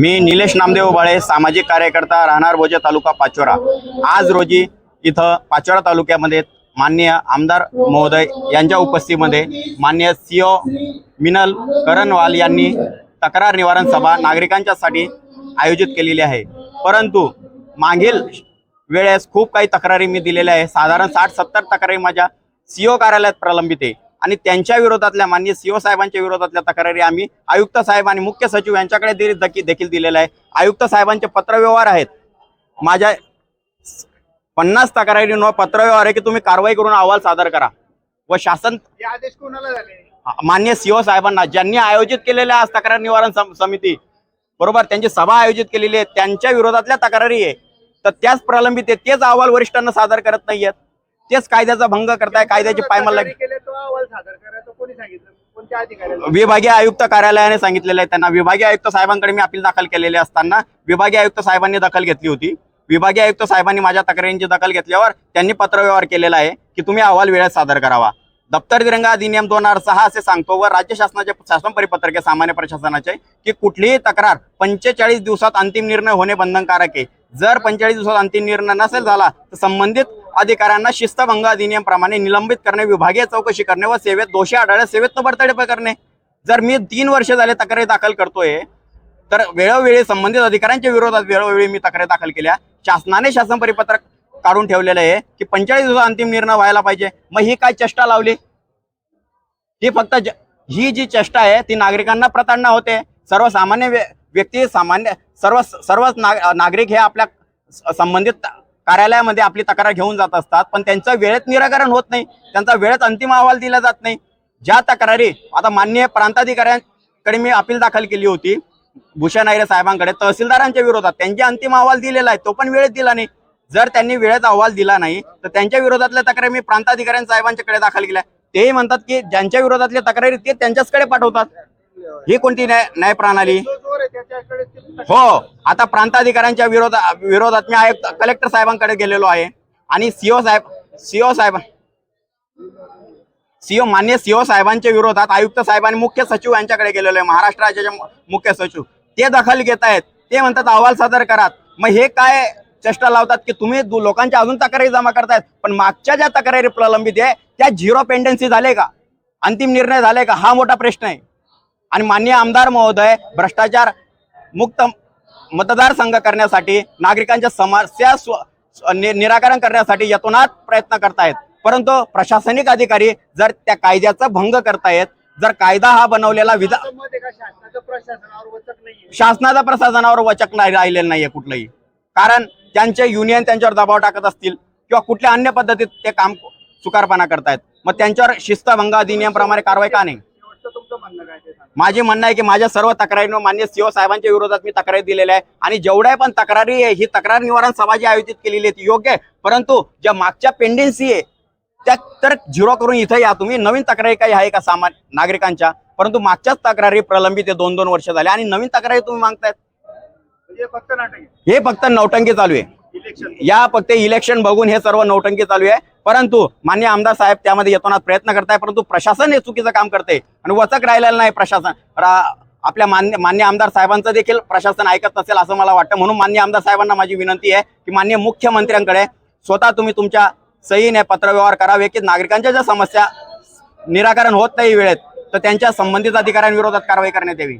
मी निलेश नामदेव बाळे सामाजिक कार्यकर्ता राहणार भोजे तालुका पाचोरा. आज रोजी इथं पाचोरा तालुक्यामध्ये माननीय आमदार महोदय यांच्या उपस्थितीमध्ये मान्य सीओ मिनल करणवाल यांनी तक्रार निवारण सभा नागरिकांच्यासाठी आयोजित केलेली आहे. परंतु मागील वेळेस खूप काही तक्रारी मी दिलेल्या आहे. साधारण साठ सत्तर तक्रारी माझ्या सीओ कार्यालयात प्रलंबित आहे. आणि त्यांच्या विरोधातल्या माननीय सीओ साहेबांच्या विरोधातल्या तक्रारी आम्ही आयुक्त साहेब आणि मुख्य सचिव यांच्याकडे देखील दिलेल्या आहे. आयुक्त साहेबांचे पत्रव्यवहार आहेत. माझ्या पन्नास तक्रारी न पत्रव्यवहार आहे की तुम्ही कारवाई करून अहवाल सादर करा. व शासन आदेश कोणाला झाले? मान्य सीओ साहेबांना ज्यांनी आयोजित केलेल्या आज तक्रार निवारण सम- समिती बरोबर? त्यांची सभा आयोजित केलेली आहे. त्यांच्या विरोधातल्या तक्रारी आहे. तर त्याच प्रलंबित आहे. तेच अहवाल वरिष्ठांना सादर करत नाहीयेत. तेच कायद्याचा भंग करताय कायद्याची पायमल तक्रारी केले तो अहवाल सादर करायचा कोणी सांगितलं? कोणत्या अधिकाऱ्याला? विभागीय आयुक्त कार्यालयाने सांगितलेलं आहे त्यांना. विभागीय आयुक्त साहेबांकडे मी अपील दाखल केलेले असताना विभागीय आयुक्त साहेबांनी दखल घेतली होती. विभागीय आयुक्त साहेबांनी माझ्या तक्रारींची दखल घेतल्यावर त्यांनी पत्रव्यवहार केलेला आहे की तुम्ही अहवाल वेळेत सादर करावा. दप्तर तिरंगा अधिनियम दोन हजार सहा असे सांगतो व राज्य शासनाचे शासन परिपत्रके सामान्य प्रशासनाचे की कुठलीही तक्रार पंचेचाळीस दिवसात अंतिम निर्णय होणे बंधनकारक आहे. जर पंचेचाळीस दिवसात अंतिम निर्णय नसेल झाला तर संबंधित अधिकाऱ्यांना शिस्तभंग अधिनियम प्रमाणे निलंबित करणे विभागीय चौकशी करणे व सेवेत दोषी आढळल्यास सेवेत बडतडे करणे. जर मी तीन वर्ष झाले तक्रारी दाखल करतोय तर वेळोवेळी संबंधित अधिकाऱ्यांच्या विरोधात वेळोवेळी मी तक्रारी दाखल केल्या. शासनाने शासन परिपत्रक काढून ठेवलेलं आहे की पंचेचाळीस दिवसात अंतिम निर्णय व्हायला पाहिजे. मग ही काय चेष्टा लावली? ही फक्त ही जी चेष्टा आहे ती नागरिकांना प्रताडणा होते. सर्वसामान्य व्यक्ती सामान्य सर्व सर्वच नागरिक हे आपल्या संबंधित कार्यालयामध्ये आपली तक्रार घेऊन जात असतात पण त्यांचं वेळेत निराकरण होत नाही त्यांचा वेळेत अंतिम अहवाल दिला जात नाही. ज्या तक्रारी आता माननीय प्रांताधिकाऱ्यांकडे मी अपील दाखल केली होती भूषण नायरे साहेबांकडे तहसीलदारांच्या विरोधात त्यांचे अंतिम अहवाल दिलेला आहे तो पण वेळेत दिला नाही. जर त्यांनी वेळेत अहवाल दिला नाही तर त्यांच्या विरोधातल्या तक्रारी मी प्रांताधिकाऱ्यां साहेबांच्याकडे दाखल केल्या. तेही म्हणतात की ज्यांच्या विरोधातल्या तक्रारी ते त्यांच्याचकडे पाठवतात. ही कोणती न्याय न्याय प्रणाली हो आता प्रांताधिकाऱ्यांच्या विरोधात विरोधात मी आयुक्त कलेक्टर साहेबांकडे गेलेलो आहे. आणि सीओ साहेब सीओ साहेब सीओ मान्य सीओ साहेबांच्या विरोधात आयुक्त साहेबांनी मुख्य सचिव यांच्याकडे गेलेलो आहे. महाराष्ट्र राज्याचे मुख्य सचिव. ते दखल घेत आहेत. ते म्हणतात अहवाल सादर करात मग हे काय चेष्टा लावतात की तुम्ही लोकांच्या अजून तक्रारी जमा करतायत पण मागच्या ज्या तक्रारी प्रलंबित आहे त्या झिरो पेंडन्सी झाले का? अंतिम निर्णय झाले का? हा मोठा प्रश्न आहे. आणि मान्य आमदार महोदय भ्रष्टाचार मुक्त मतदारसंघ करण्यासाठी नागरिकांच्या समस्या स्व- नि- निराकरण करण्यासाठी यतोनात प्रयत्न करतायत. परंतु प्रशासनिक अधिकारी जर त्या कायद्याचा भंग करतायत जर कायदा हा बनवलेला विधा शासनाचा प्रशासनावर वचक नाही राहिलेलं नाहीये कुठलंही. कारण त्यांचे युनियन त्यांच्यावर दबाव टाकत असतील किंवा कुठल्या अन्य पद्धतीत ते काम चुकारपणा करतायत. मग त्यांच्यावर शिस्तभंग अधिनियमप्रमाणे कारवाई का नाही? माझे म्हणणं आहे की माझ्या सर्व तक्रारींवर मान्य सीओ साहेबांच्या विरोधात मी तक्रारी दिलेल्या आहे. आणि जेवढ्या पण तक्रारी आहे ही तक्रार निवारण सभा जी आयोजित केलेली आहे ती योग्य आहे. परंतु ज्या मागच्या पेंडेन्सी आहे त्या तर झिरो करून इथं या तुम्ही. नवीन तक्रारी काही आहे का सामान्य नागरिकांच्या? परंतु मागच्याच तक्रारी प्रलंबित आहे दोन दोन वर्ष झाले. आणि नवीन तक्रारी तुम्ही मागतायत. म्हणजे हे फक्त नौटंकी चालू आहे. इलेक्शन या फक्त इलेक्शन बघून हे सर्व नौटंकी चालू आहे. परंतु मान्य आमदार साहेब त्यामध्ये येतोनात प्रयत्न करताय परंतु प्रशासन हे चुकीचं काम करते आणि वचक राहिलेलं नाही प्रशासन. आपल्या मान्य मान्य आमदार साहेबांचं देखील प्रशासन ऐकत नसेल असं मला वाटतं. म्हणून मान्य आमदार साहेबांना माझी विनंती आहे की मान्य मुख्यमंत्र्यांकडे स्वतः तुम्ही तुमच्या सहीने पत्रव्यवहार करावे की नागरिकांच्या ज्या समस्या निराकरण होत नाही वेळेत तर त्यांच्या संबंधित अधिकाऱ्यांविरोधात कारवाई करण्यात यावी.